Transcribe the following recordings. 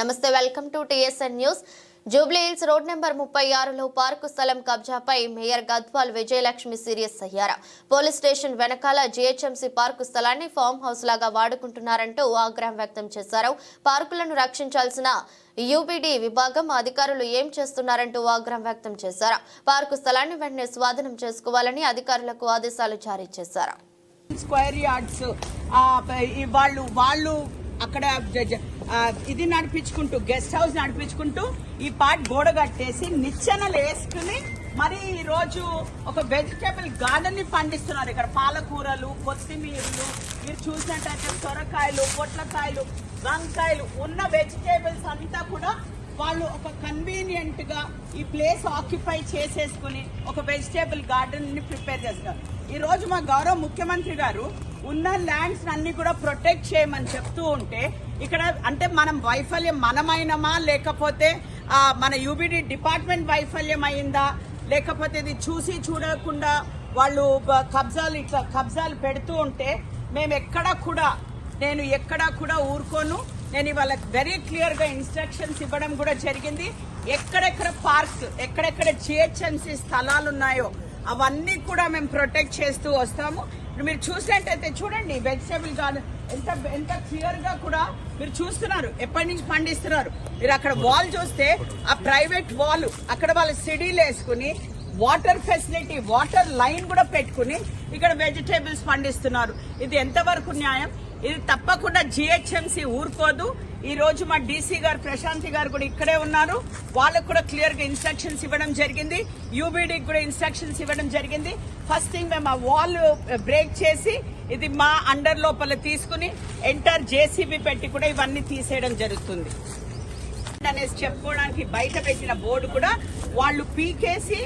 నమస్తే welcome to TSN news. Jubilee Hills road number ముప్పై ఆరులో పార్కు స్థలం కబ్జాపై మేయర్ గద్వాల్ విజయలక్ష్మి సీరియస్ అయ్యారు. పోలీస్ స్టేషన్ వెనకాల జీహెచ్ఎంసీ పార్కు స్థలాన్ని ఫామ్ హౌస్ లాగా వాడుకుంటున్నారంటూ ఆగ్రహం వ్యక్తం చేశారు. పార్కులను రక్షించాల్సిన యూబీడీ విభాగం అధికారులు ఏం చేస్తున్నారంటూ ఆగ్రహం వ్యక్తం చేశారు. పార్కు స్థలాన్ని వెంటనే స్వాధీనం చేసుకోవాలని అధికారులకు ఆదేశాలు జారీ చేశారు. స్క్వేర్ యార్డ్స్ వాళ్ళు వాళ్ళు అక్కడ ఇది నడిపించుకుంటూ గెస్ట్ హౌస్ నడిపించుకుంటూ ఈ పార్ట్ గోడ కట్టేసి నిచ్చెనలు వేసుకుని మరి ఈరోజు ఒక వెజిటేబుల్ గార్డెన్ని పండిస్తున్నారు. ఇక్కడ పాలకూరలు కొత్తిమీరలు మీరు చూసినట్టయితే సొరకాయలు పొట్లకాయలు వంకాయలు ఉన్న వెజిటేబుల్స్ అంతా కూడా వాళ్ళు ఒక కన్వీనియంట్గా ఈ ప్లేస్ ఆక్యుపై చేసేసుకుని ఒక వెజిటేబుల్ గార్డెన్ని ప్రిపేర్ చేస్తారు ఈ రోజు మా గౌరవ ముఖ్యమంత్రి గారు ఉన్న ల్యాండ్స్ అన్ని కూడా ప్రొటెక్ట్ చేయమని చెప్తూ ఉంటే ఇక్కడ అంటే మనం వైఫల్యం మనమైనమా? లేకపోతే మన యూబిడి డిపార్ట్మెంట్ వైఫల్యం అయిందా లేకపోతే ఇది చూసి చూడకుండా వాళ్ళు కబ్జాలు ఇట్లా కబ్జాలు పెడుతూ ఉంటే మేము ఎక్కడా కూడా నేను ఎక్కడా కూడా ఊరుకోను. నేను ఇవాళ వెరీ క్లియర్గా ఇన్స్ట్రక్షన్స్ ఇవ్వడం కూడా జరిగింది. ఎక్కడెక్కడ పార్క్స్ ఎక్కడెక్కడ జిహెచ్ఎంసీ స్థలాలు ఉన్నాయో అవన్నీ కూడా మేము ప్రొటెక్ట్ చేస్తూ వస్తాము. ఇప్పుడు మీరు చూసినట్టయితే చూడండి వెజిటబుల్ గార్డెన్ ఎంత ఎంత క్లియర్గా కూడా మీరు చూస్తున్నారు. ఎప్పటి నుంచి పండిస్తున్నారు? మీరు అక్కడ వాల్ చూస్తే ఆ ప్రైవేట్ వాల్ అక్కడ వాళ్ళు సిడీలు వేసుకుని వాటర్ ఫెసిలిటీ వాటర్ లైన్ కూడా పెట్టుకుని ఇక్కడ వెజిటేబుల్స్ పండిస్తున్నారు. ఇది ఎంతవరకు న్యాయం? ఇది తప్పకుండా జిహెచ్ఎంసీ ఊరుకోదు. ఈ రోజు మా డీసీ గారు ప్రశాంతి గారు కూడా ఇక్కడే ఉన్నారు. వాళ్ళకు కూడా క్లియర్గా ఇన్స్ట్రక్షన్స్ ఇవ్వడం జరిగింది. యూబీడీకి కూడా ఇన్స్ట్రక్షన్స్ ఇవ్వడం జరిగింది. ఫస్ట్ థింగ్ మేము ఆ వాల్ బ్రేక్ చేసి ఇది మా అండర్ లోపల తీసుకుని ఎంటర్ జేసీబీ పెట్టి కూడా ఇవన్నీ తీసేయడం జరుగుతుంది. అనేసి చెప్పుకోవడానికి బయట పెట్టిన బోర్డు కూడా వాళ్ళు పీకేసి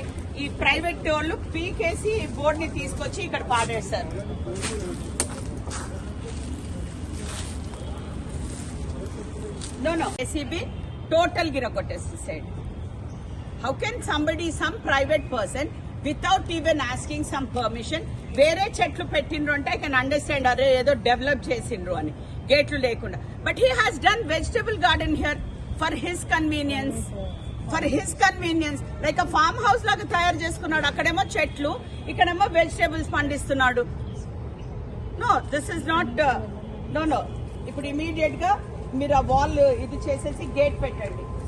ఈ ప్రైవేట్ వాళ్ళు పీకేసి ఈ బోర్డుని తీసుకొచ్చి ఇక్కడ పాడేస్తారు నో నో ఏసీబీ టోటల్ గిర how can somebody some private person without even asking some permission వేరే చెట్లు పెట్టిండ్రు అంటే ఐ కెన్ అండర్స్టాండ్ అరే ఏదో డెవలప్ చేసిండ్రు అని. గేట్లు లేకుండా. But he has done vegetable garden here for his convenience for his convenience like farm house లాగా తయారు చేసుకున్నాడు. అక్కడేమో చెట్లు ఇక్కడేమో వెజిటేబుల్స్ పండిస్తున్నాడు. No this is not no no ఇప్పుడు ఇమీడియట్గా మీరు ఆ వాల్ ఇది చేసేసి గేట్ పెట్టండి.